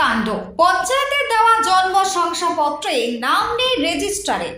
কাণ্ড। পঞ্চায়েতের দেওয়া জন্ম শংসাপত্রে নাম নেই রেজিস্টারে।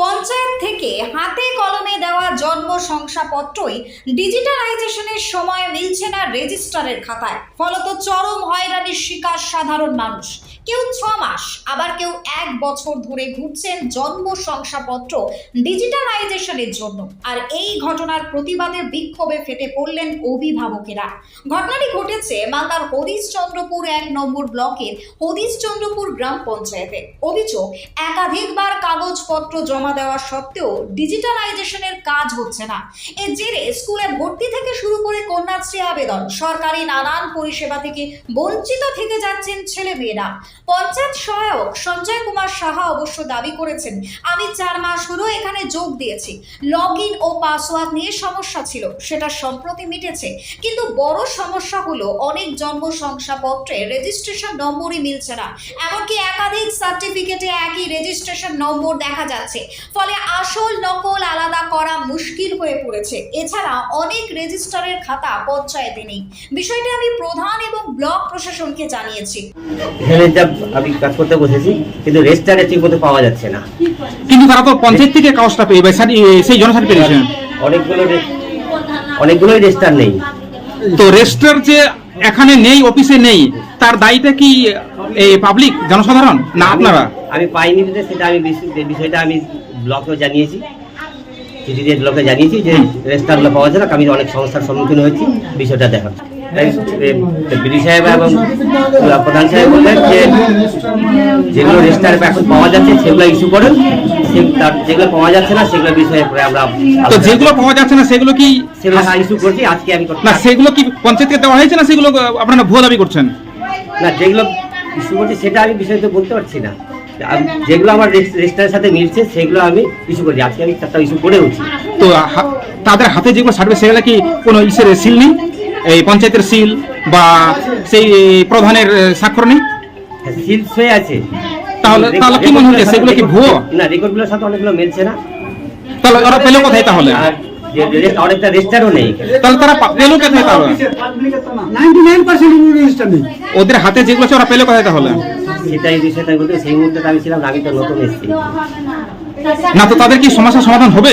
পঞ্চায়েত থেকে হাতে কলমে দেওয়া জন্ম শংসাপত্রই ডিজিটালাইজেশনের সময় মিলছে না রেজিস্টারের খাতায়। ফলত চরম হয়রানির শিকার সাধারণ মানুষ। কেউ ছ মাস, আবার কেউ এক বছর ধরে ঘুরছেন জন্ম শংসাপত্র ডিজিটালাইজেশনের জন্য। আর এই ঘটনার প্রতিবাদে বিক্ষোভে ফেটে পড়লেন অভিভাবকেরা। ঘটনাটি ঘটেছে মালদার হরিশচন্দ্রপুর এক নম্বর ব্লকের হরিশচন্দ্রপুর গ্রাম পঞ্চায়েতে। অভিযোগ, একাধিকবার কাগজপত্র জমা দেওয়া সত্ত্বেও ডিজিটালাইজেশনের কাজ হচ্ছে না। এর জেরে স্কুলে ভর্তি থেকে শুরু করে কন্যাশ্রী আবেদন, সরকারি নানান পরিষেবা থেকে বঞ্চিত থেকে যাচ্ছেন ছেলে মেয়েরা পঞ্চায়েত সহায়ক সঞ্জয় কুমার সাহা অবশ্য দাবি করেছেন, আমি চার মাস হলো এখানে যোগ দিয়েছি। লগ ইন ও পাসওয়ার্ড নিয়ে সমস্যা ছিল, সেটা সম্প্রতি মিটেছে। কিন্তু বড় সমস্যা হলো অনেক জন্ম শংসাপত্রে রেজিস্ট্রেশন নম্বরই মিলছে না। এমনকি একাধিক সার্টিফিকেটে একই রেজিস্ট্রেশন নম্বর দেখা যাচ্ছে। ফলে আসল নকল আলাদা করা মুশকিল হয়ে পড়েছে। এছাড়া অনেক রেজিস্টারের খাতা পঞ্চায়েতে নেই। বিষয়টি আমি প্রধান এবং ব্লক প্রশাসনকে জানিয়েছি। আমি কাজ করতে বসেছি কিন্তু রেজিস্টারে ঠিক মতো পাওয়া যাচ্ছে না। কিন্তু তারা তো পঞ্চায়েত থেকে কাগজটা পেয়ে বা সেই জনসার্টি পেয়েছেন অনেকগুলো অনেকগুলোই রেজিস্টার নেই। তো রেজিস্টার যে এখানে নেই অফিসে নেই তার দায়ীটা কি এই পাবলিক জনসাধারণ না আপনারা? আমি পাইনি সেটা আমি বিষয়টা আমি ব্লকেও জানিয়েছি। চিঠি দিয়ে ব্লকে জানিয়েছি যে রেজিস্টারগুলো পাওয়া যায় না আমি অনেক সমস্যার সম্মুখীন হয়েছি বিষয়টা দেখার। বিডি সাহেব এবং প্রধান সাহেব বললেন যে যেগুলো রেজিস্টার এখন পাওয়া যাচ্ছে সেগুলো ইস্যু করেন। তার যেগুলো পাওয়া যাচ্ছে না সেগুলো বিষয়ে পরে আমরা তো যেগুলো পাওয়া যাচ্ছে না সেগুলো কি সেগুলো ইস্যু করছি আজকে আমি না সেগুলো কি পঞ্চায়েতকে দেওয়া হয়েছে না সেগুলো আপনারা ভুয়া দাবি করছেন? না যেগুলো ইস্যু করছি সেটা আমি বিষয় তো বলতে পারছি না। যেগুলো আমার রেজিস্টারের সাথে মিলছে সেগুলো আমি ইস্যু করছি। আজকে আমি চারটা ইস্যু করেওছি তো তাদের হাতে যেগুলো সার্টিফিকেট সেগুলো কি কোনো ইসের সিল নেই? এই পঞ্চায়েতের সিল বা সেই প্রধানের স্বাক্ষর নেই? হয়ে আছে। তাহলে- তাহলে কি মনে হচ্ছে? সেগুলো কি ভুয়ো? না রেকর্ডগুলোর সাথে অনেকগুলো মিলছে না। তাহলে ওরা পেল কোথায় তাহলে? অনেকটা রেজিস্টারও নেই তাহলে তারা পেল কোথায় তাহলে? ওদের হাতে যেগুলো আছে ওরা পেল কোথায় তাহলে? সেটা এই বিষয়টা বলতে সেই মুহূর্তে আমি ছিলাম না, আমি তো নতুন এসেছি। না তো তাদের কি সমস্যার সমাধান হবে?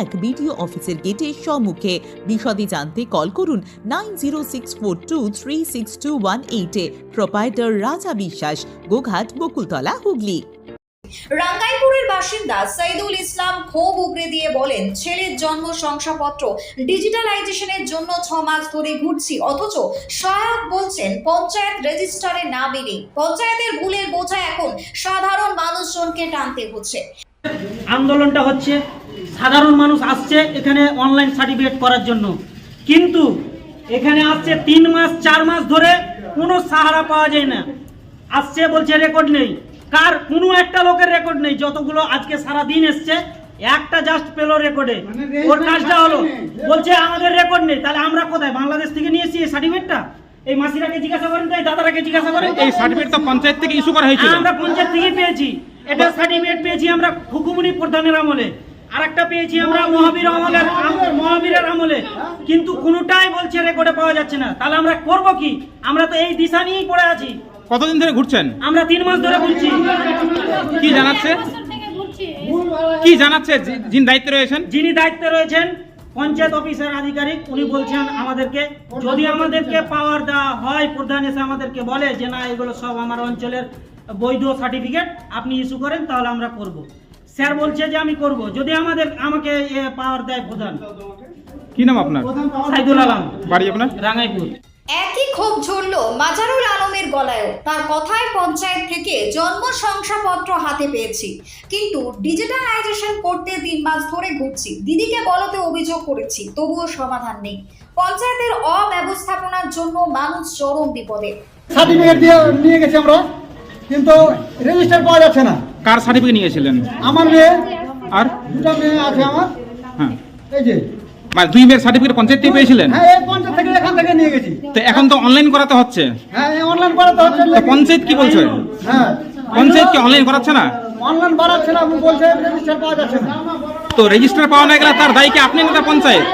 এক বিডিও অফিসের গেটের সম্মুখে। বিশদে জানতে কল করুন nine zero six four two three six two one এইটে প্রোপাইটার রাজা বিশ্বাস গোঘাট বকুলতলা হুগলি। রাঙ্গাইপুরের বাসিন্দা সাইদুল ইসলাম ক্ষোভ উগরে দিয়ে বলেন ছেলের জন্ম শংসাপত্র ডিজিটালাইজেশনের জন্য ছ মাস ধরে ঘুরছি অথচ সহায়ক বলছেন পঞ্চায়েত রেজিস্টারে নামই নেই। পঞ্চায়েতের ভুলের বোঝা এখন সাধারণ মানুষজনকে টানতে হচ্ছে। আন্দোলনটা হচ্ছে সাধারণ মানুষ আসছে এখানে অনলাইন সার্টিফিকেট করার জন্য। কিন্তু এখানে আসছে তিন মাস চার মাস ধরে কোনো সাহারা পাওয়া যায় না। আসছে বলছে রেকর্ড নেই। কার? কোনো একটা লোকের রেকর্ড নেই। যতগুলো আজকে সারা দিন এসছে একটা জাস্ট পেল রেকর্ডে ওর কাজটা হলো বলছে আমাদের রেকর্ড নেই। তাহলে আমরা কোথায়? বাংলাদেশ থেকে নিয়েছি এই সার্টিফিকেটটা এই মাসিরাকে জিজ্ঞাসা করেন তো এই দাদারাকে জিজ্ঞাসা করেন এই সার্টিফিকেট তো পঞ্চায়েত থেকে ইস্যু করা হয়েছিল। আমরা পঞ্চায়েত থেকে পেয়েছি। এটা সার্টিফিকেট পেয়েছি আমরা হুকুমনি প্রধানের আমলে। আর একটা পেয়েছি আমরা মহাবীর আমলের আম- মহাবীরের আমলে। কিন্তু কোনোটাই বলছে রেকর্ডে পাওয়া যাচ্ছে না। তাহলে আমরা করব কি? আমরা তো এই দিশা নিয়েই পড়ে আছি। কতদিন ধরে ঘুরছেন? আমরা তিন মাস ধরে বলছি কি জানাচ্ছে? কি জানাচ্ছে? যিনি দায়িত্বে রয়েছেন? যিনি দায়িত্বে রয়েছেন পঞ্চায়েত অফিসের আধিকারিক উনি বলছেন আমাদেরকে যদি আমাদেরকে পাওয়ার দেওয়া হয় প্রধান এসে আমাদেরকে বলে যে না এগুলো সব আমার অঞ্চলের বৈধ সার্টিফিকেট আপনি ইস্যু করেন তাহলে আমরা করব। স্যার বলছে যে আমি করব। যদি আমাদের আমাকে পাওয়ার দেয় প্রধান। কি নাম আপনার? সাইদুল আলম। বাড়ি আপনার? রাঙাইপুর। একই ক্ষোভ ঝরল মাজারুল আলমের গলায়ও। তার কথায় পঞ্চায়েত থেকে জন্ম শংসাপত্র হাতে পেয়েছি। কিন্তু ডিজিটালাইজেশন করতে তিন মাস ধরে ঘুরছি। দিদিকে বলতে অভিযোগ করেছি তবুও সমাধান নেই। পঞ্চায়েতের অব্যবস্থাপনার জন্য মানুষ চরম বিপদে। সার্টিফিকেট দিয়ে নিয়ে গেছি আমরা কিন্তু রেজিস্টার পাওয়া যাচ্ছে না। কার সার্টিফিকেট নিয়েছিলেন? আমার মেয়ে আর? দুটো মেয়ে আছে আমার। হ্যাঁ। এই যে। মানে দুই মেয়ের সার্টিফিকেট পঞ্চায়েত থেকে পেয়েছিলেন? হ্যাঁ এই পঞ্চায়েত থেকে এখান থেকে নিয়ে গেছি। তো এখন তো অনলাইন করাতে হচ্ছে? হ্যাঁ অনলাইন করাতে হচ্ছে। তো পঞ্চায়েত কি বলছে? হ্যাঁ। পঞ্চায়েত কি অনলাইন করাচ্ছে না? অনলাইন বাড়াচ্ছে না বলছে রেজিস্টার পাওয়া যাচ্ছে না। তো রেজিস্টার পাওয়া না গেলে তার দায়ী কি আপনি না পঞ্চায়েত।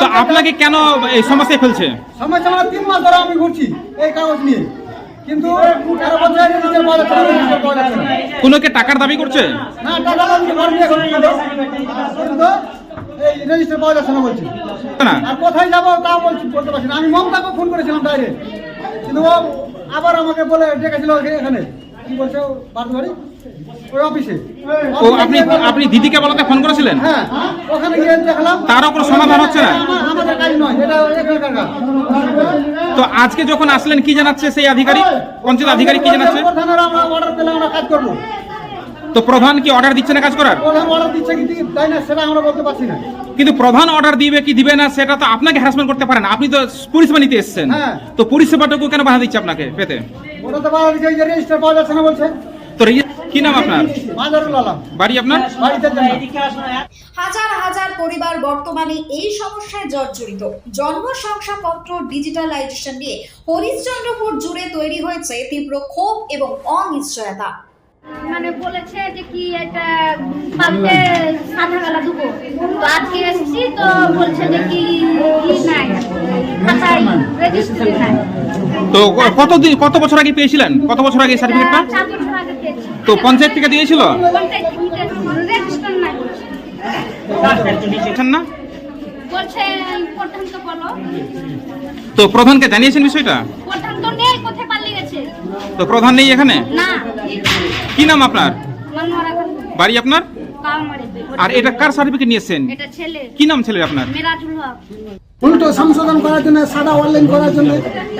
তো আপনাকে কেন এই সমস্যায় ফেলছে? সমস্যা মানে তিন মাস ধরে আমি ঘুরছি এই কাগজ নিয়ে। কিন্তু কোনো কি টাকার দাবি করছে? না টাকা আমি ঘর নিয়ে ঘুরছি কিন্তু এই রেজিস্টার পাওয়া যাচ্ছে না বলছি। আর কোথায় যাব তা বলছি বলতে পারছি না। আমি মমতাকে ফোন করেছিলাম ডাইরেক্ট কিন্তু ও আবার আমাকে বলে ডেকেছিল এখানে। কি বলছে বাড়ি ওই অফিসে। ও আপনি আপনি দিদিকে বলাতে ফোন করেছিলেন? হ্যাঁ ওখানে গিয়ে দেখলাম। তারও কোনো সমাধান হচ্ছে না? তো আজকে যখন আসলেন কি জানাচ্ছে সেই আধিকারিক? পঞ্চায়েত আধিকারিক কি জানাচ্ছে? তো প্রধান কি অর্ডার দিচ্ছে না কাজ করার? কিন্তু প্রধান অর্ডার দিবে কি দিবে না সেটা তো আপনাকে হ্যারাসমেন্ট করতে পারেন আপনি তো পরিষেবা নিতে এসেছেন। হ্যাঁ। তো পরিষেবাটুকু কেন বাধা দিচ্ছে আপনাকে পেতে? তো কি নাম আপনার? মাজারুল আলম। বাড়ি আপনার? বাড়িতে এদিকে হাজার হাজার পরিবার বর্তমানে এই সমস্যায় জর্জরিত। জন্ম শংসাপত্র ডিজিটালাইজেশন নিয়ে হরিশ্চন্দ্রপুর জুড়ে তৈরি হয়েছে তীব্র ক্ষোভ এবং অনিশ্চয়তা। মানে বলেছে যে কি এটা পাল্টে সাদা গালা দেবো তো আজকে এসেছি তো বলছে যে কি নাই। খাতায় রেজিস্ট্রি নাই। তো ক- কতদিন কত বছর আগে পেয়েছিলেন? কত বছর আগে সার্টিফিকেটটা তো পঞ্চায়েত থেকে দিয়েছিল? না? প্রধান তো প্রধানকে জানিয়েছেন বিষয়টা? তো প্রধান নেই এখানে? না। কি নাম আপনার? বাড়ি আপনার? আর এটা কার সার্টিফিকেট নিয়েছেন? এটা ছেলে কি নাম ছেলে আপনার? মেরাজুল হক। উল্টো সংশোধন করার জন্য সাদা অনলাইন করার জন্য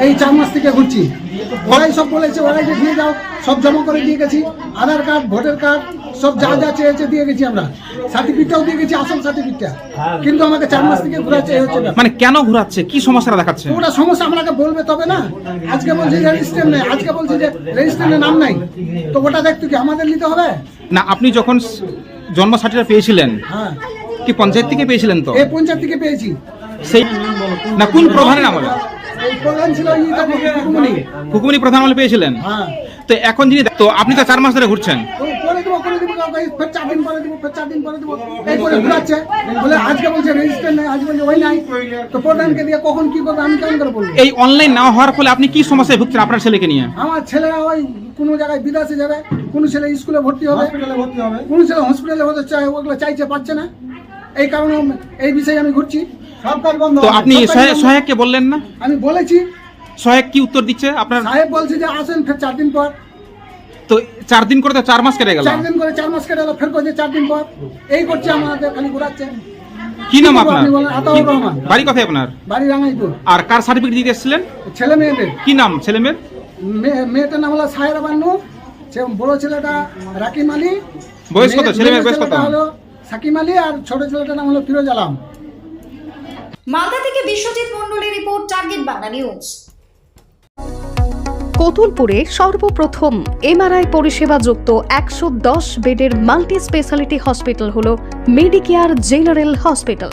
এই চার মাস থেকে ঘুরছি। ওরাই সব বলেছে ওরাই যে দিয়ে যাও সব জমা করে দিয়ে গেছি। আধার কার্ড ভোটার কার্ড সব যা যা চেয়েছে দিয়ে গেছি আমরা। সার্টিফিকেটটাও দিয়ে গেছি আসল সার্টিফিকেটটা। কিন্তু আমাকে চার মাস থেকে ঘুরাচ্ছে এই হচ্ছে ব্যাপার। মানে কেন ঘোরাচ্ছে? কি সমস্যাটা দেখাচ্ছে? ওটা সমস্যা আপনাকে বলবে তবে না। আজকে বলছে যে রেজিস্টার নেই আজকে বলছে যে রেজিস্টারের নাম নাই। তো ওটা দেখতে কি আমাদের নিতে হবে? না আপনি যখন জন্ম সার্টিফিকেট পেয়েছিলেন? হ্যাঁ। কি পঞ্চায়েত থেকে পেয়েছিলেন তো? এই পঞ্চায়েত থেকে পেয়েছি। সেই না কোন প্রধানের আমলে? প্রধান ছিল হুকুমনি হুকুমনি প্রধান আমলে পেয়েছিলেন? হ্যাঁ। তো এখন যিনি তো আপনি তো চার মাস ধরে ঘুরছেন। করে দেবো করে দেবো ফের চার দিন পরে দেবো ফের চার দিন পরে দেবো। এই করে ঘুরাচ্ছে। বলে আজকে বলছে রেজিস্টার নেই আজ বলছে ওই নাই। তো প্রধানকে দিয়ে কখন কি করবে আমি কেমন করে বলব? এই অনলাইন না হওয়ার ফলে আপনি কি সমস্যায় ভুগছেন আপনার ছেলেকে নিয়ে? আমার ছেলেরা ওই কোনো জায়গায় বিদেশে যাবে কোনো ছেলে স্কুলে ভর্তি হবে কোনো ছেলে হসপিটালে হতে চায় ওগুলো চাইছে পাচ্ছে না। এই কারণে এই বিষয়ে আমি ঘুরছি। সব কাজ বন্ধ তো আপনি সহায়ককে বললেন না? আমি বলেছি। সহায়ক কি উত্তর দিচ্ছে আপনার? সাহেব বলছে যে আসেন ফের চার দিন পর। তো চার দিন করে তো চার মাস কেটে গেল। চার দিন করে চার মাস কেটে গেল ফের করছে চার দিন পর। এই করছে আমাদের খালি ঘুরাচ্ছে। কি নাম আপনার। বাড়ি কোথায় আপনার? বাড়ি রাঙাইপুর। আর কার সার্টিফিকেট দিতে এসেছিলেন? ছেলে মেয়েদের। কি নাম ছেলে মেয়ের? মেয়ে- মেয়েটার নাম হলো সাহেরা বান্নু সে বড় ছেলেটা রাকিম আলী। বয়স কত? ছেলে মেয়ের বয়স কত? হলো সাকিম আলী আর ছোট ছেলেটার নাম হলো ফিরোজ আলম। মালদা থেকে বিশ্বজিৎ মন্ডলের রিপোর্ট টার্গেট বাংলা নিউজ। কতুলপুরে সর্বপ্রথম এমআরআই পরিষেবা যুক্ত একশো দশ বেডের মাল্টি স্পেশালিটি হসপিটাল হল মেডিকেয়ার জেনারেল হসপিটাল।